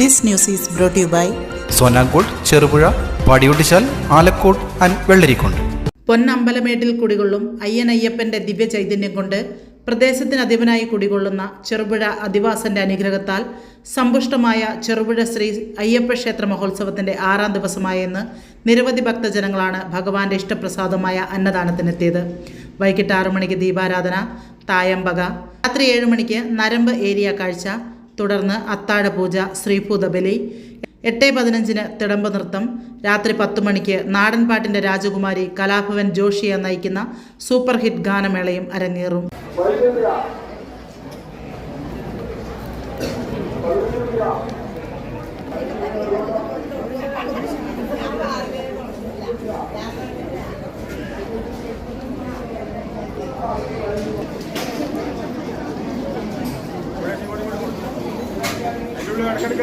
This news is brought you by സോനാങ്കോട് Cherupuzha Padiyottuchal Alakode and Vellarikundu. പൊന്നമ്പലമേട്ടിൽ കുടികൊള്ളും അയ്യനയ്യപ്പന്റെ ദിവ്യ ചൈതന്യം കൊണ്ട് പ്രദേശത്തിന് അധിപനായി കുടികൊള്ളുന്ന ചെറുപുഴ അധിവാസന്റെ അനുഗ്രഹത്താൽ സമ്പുഷ്ടമായ ചെറുപുഴ ശ്രീ അയ്യപ്പ ക്ഷേത്ര മഹോത്സവത്തിന്റെ ആറാം ദിവസമായ ഇന്ന് നിരവധി ഭക്തജനങ്ങളാണ് ഭഗവാന്റെ ഇഷ്ടപ്രസാദമായ അന്നദാനത്തിനെത്തിയത്. വൈകിട്ട് ആറു മണിക്ക് ദീപാരാധന തായമ്പക രാത്രി ഏഴ് മണിക്ക് നരമ്പ് ഏരിയ കാഴ്ച തുടർന്ന് അത്താഴപൂജ ശ്രീഭൂതബലി എട്ട് പതിനഞ്ചിന് തിടമ്പ് നൃത്തം രാത്രി പത്ത് മണിക്ക് നാടൻപാട്ടിന്റെ രാജകുമാരി കലാഭവൻ ജോഷിയെ നയിക്കുന്ന സൂപ്പർ ഹിറ്റ് ഗാനമേളയും അരങ്ങേറും. అక్కడికి